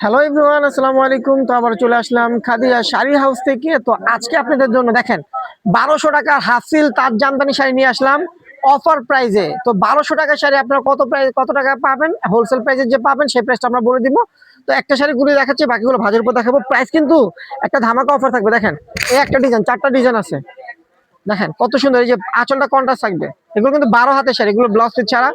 Hello everyone আসসালামু আলাইকুম। তো আবার চলে আসলাম খাদিজা শাড়ি হাউস থেকে। তো আজকে আপনাদের জন্য দেখেন, বারোশো টাকার হাসিল তার জামদানি শাড়ি নিয়ে আসলাম অফার প্রাইজে তো বারোশো টাকার শাড়ি আপনারা কত প্রাইস কত টাকা পাবেন? হোলসেল প্রাইসে যে পাবেন, সেই প্রাইসটা আমরা বলে দিব। তো একটা শাড়ি ঘুরে দেখাচ্ছি, বাকিগুলো ভাজের উপর দেখাবো। প্রাইস কিন্তু একটা ধামাকা অফার থাকবে। দেখেন এই একটা ডিজাইন চারটা ডিজাইন আছে। দেখেন, কত সুন্দর, এই যে আঁচলটা কন্ট্রাস্ট থাকবে। এগুলো কিন্তু বারো হাতের শাড়ি, এগুলো ব্লাউজ ছাড়া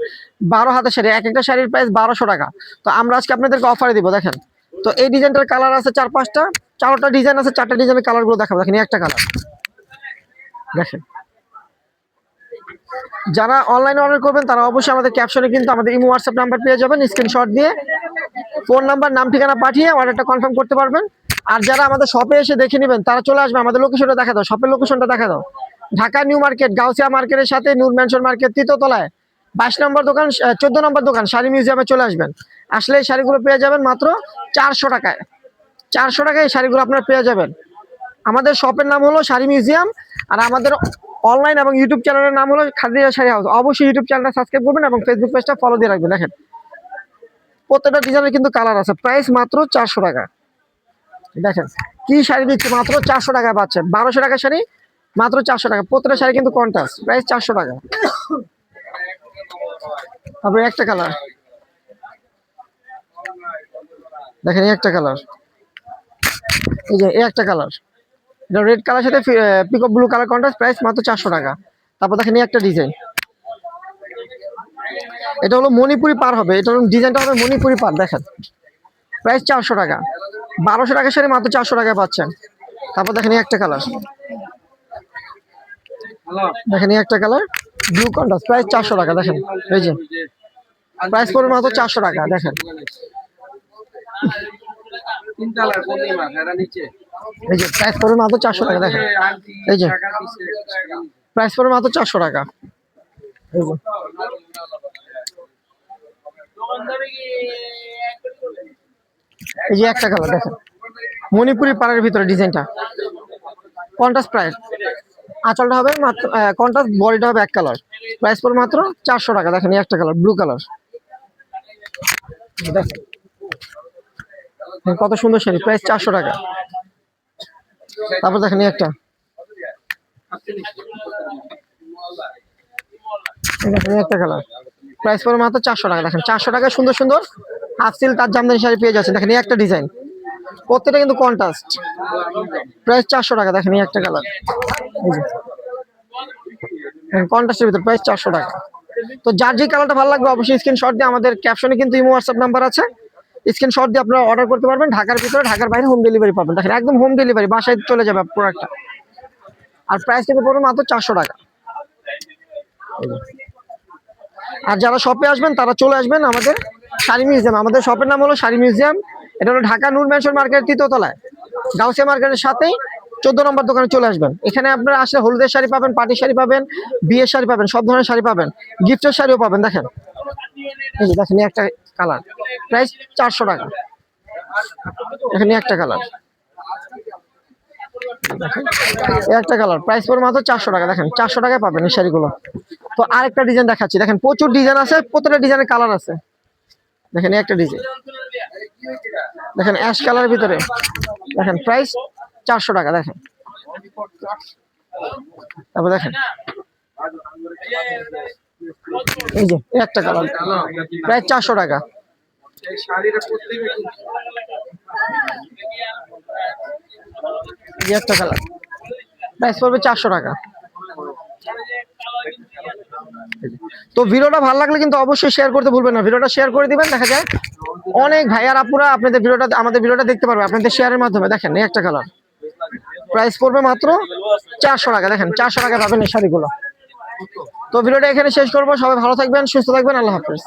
বারো হাতের শাড়ি। এক একটা শাড়ির প্রাইস বারোশো টাকা। তো আমরা আজকে আপনাদেরকে অফারে দিব, দেখেন। তো এই ডিজাইনটার কালার আছে চার পাঁচটা। চারটা ডিজাইন আছে, চারটা ডিজাইনের কালারগুলো দেখাবো। দেখেন একটা কালার। দেখেন। যারা অনলাইনে অর্ডার করবেন, তারা অবশ্যই আমাদের ক্যাপশনে কিন্তু আমাদের ইমো হোয়াটসঅ্যাপ নাম্বার পেয়ে যাবেন স্ক্রিনশট দিয়ে। ফোন নাম্বার নাম, ঠিকানা পাঠিয়ে অর্ডারটা কনফার্ম করতে পারবেন। আর যারা আমাদের শপে এসে দেখে নেবেন, তারা চলে আসবে, আমাদের লোকেশনটা দেখা দাও। শপের লোকেশনটা দেখা দাও। ঢাকা নিউ মার্কেট, গাউসিয়া মার্কেটের সাথে নূর ম্যানশন মার্কেট তৃতীয়তলায় বাইশ নম্বর দোকান চোদ্দ নম্বর দোকান, শাড়ি মিউজিয়ামে চলে আসবেন। আসলে এই শাড়িগুলো পেয়ে যাবেন মাত্র চারশো টাকায়। চারশো টাকায় এই শাড়িগুলো আপনারা পেয়ে যাবেন। আমাদের শপের নাম হলো শাড়ি মিউজিয়াম আর আমাদের অনলাইন এবং ইউটিউব চ্যানেলের নাম হলো খাদিজা শাড়ি হাউস অবশ্যই ইউটিউব চ্যানেলটা সাবস্ক্রাইব করবেন এবং ফেসবুক পেজটা ফলো দিয়ে রাখবেন। দেখেন, প্রত্যেকটা ডিজাইনের কিন্তু কালার আছে। প্রাইস মাত্র চারশো টাকা। দেখেন, কি শাড়ি দিচ্ছে? মাত্র চারশো টাকায় পাচ্ছেন বারোশো টাকা শাড়ি, মাত্র চারশো টাকা। প্রত্যেকটা শাড়ি কিন্তু কন্ট্রাস্ট প্রাইস চারশো টাকা। তারপরে একটা কালার দেখেন একটা কালার এই যে একটা কালার এটা রেড কালার সাথে peacock blue colour contrast price মাত্র চারশো টাকা। তারপর দেখেন একটা ডিজাইন এটা হলো মণিপুরি পার হবে। এটা ডিজাইনটা হবে মণিপুরি পার, দেখেন। প্রাইস চারশো টাকা। বারোশো টাকা শাড়ি মাত্র চারশো টাকায় পাচ্ছেন। তারপর দেখেন একটা কালার দেখেন একটা কালার ব্লু কন্ট্রাস্ট প্রাইস চারশো টাকা, দেখেন। এই যে। প্রাইস পড়বে মাত্র চারশো টাকা দেখেন। এই যে প্রাইস পড়বে মাত্র চারশো টাকা দেখেন। এই যে প্রাইস পড়বে মাত্র চারশো টাকা। এই যে। একটা কালার দেখেন। মণিপুরি পাড়ের ভিতরে ডিজাইনটা। কন্ট্রাস্ট প্রাইস আঁচলটা হবে মাত্র কন্ট্রাস্ট বডিটা হবে এক কালার। প্রাইস পড়বে মাত্র চারশো টাকা দেখেন একটা কালার ব্লু কালার। কত সুন্দর শাড়ি, প্রাইস চারশো টাকা। তারপর দেখেন একটা। দেখেন একটা কালার। প্রাইস পড়বে মাত্র চারশো টাকা। দেখেন, চারশো টাকায় সুন্দর সুন্দর হাফ সিল তার জামদানি শাড়ি পেয়ে যাচ্ছে দেখেন এই একটা ডিজাইন। প্রত্যেকটা কিন্তু কন্ট্রাস্ট প্রাইস চারশো টাকা। দেখেন একটা কালার। কন্ট্রাস্টের ভিতর প্রাইস চারশো টাকা। তো যার যে কালারটা ভালো লাগবে অবশ্যই স্ক্রিনশট দিয়ে আমাদের ক্যাপশনে কিন্তু ইমো হোয়াটসঅ্যাপ নাম্বার আছে। স্ক্রিনশট দিয়ে আপনারা অর্ডার করতে পারবেন, ঢাকার ভিতরে, ঢাকার বাইরে হোম ডেলিভারি পাবেন। দেখেন, একদম হোম ডেলিভারি বাসায় চলে যাবে প্রোডাক্টটা আর প্রাইস কিন্তু পড়বে মাত্র চারশো টাকা। আর যারা শপে আসবেন, তারা চলে আসবেন আমাদের শাড়ি মিউজিয়াম আমাদের শপের নাম হলো শাড়ি মিউজিয়াম এটা হলো ঢাকা নূর ম্যানশন মার্কেট তৃতীয়তলায় গাউসিয়া মার্কেটের সাথেই চোদ্দ নম্বর দোকানে চলে আসবেন। এখানে আপনারা আসলে হলুদের শাড়ি পাবেন পাটি শাড়ি পাবেন, বিয়ের শাড়ি পাবেন, সব ধরনের শাড়ি পাবেন। গিফটের শাড়িও পাবেন, দেখেন। দেখেন একটা কালার। প্রাইস চারশো টাকা। এখানে একটা কালার। একটা কালার। প্রাইস পড়ে মাত্র চারশো টাকা, দেখেন। চারশো টাকায় পাবেন এই শাড়িগুলো। তো আরেকটা ডিজাইন দেখাচ্ছি। দেখেন, প্রচুর ডিজাইন আছে প্রত্যেকটা ডিজাইনের কালার আছে। দেখেন একটা ডিজাইন। দেখেন, অ্যাশ কালারের ভিতরে। দেখেন, প্রাইস চারশো টাকা, দেখেন। তারপর দেখেন। এই যে, একটা কালার। প্রায় চারশো টাকা। একটা কালার। প্রাইস পড়বে চারশো টাকা। তো ভিডিওটা ভালো লাগলে কিন্তু অবশ্যই শেয়ার করতে ভুলবেন না। ভিডিওটা শেয়ার করে দিবেন, দেখা যায় অনেক ভাইয়ার আপুরা আপনাদের ভিডিওটা, আমাদের ভিডিওটা দেখতে পারবে আপনাদের শেয়ারের মাধ্যমে। দেখেন একটা কালার। প্রাইস পড়বে মাত্র চারশো টাকা। দেখেন, চারশো টাকা পাবেন এই শাড়িগুলো। তো ভিডিওটা এখানে শেষ করব। সবাই ভালো থাকবেন, সুস্থ থাকবেন। আল্লাহ হাফেজ।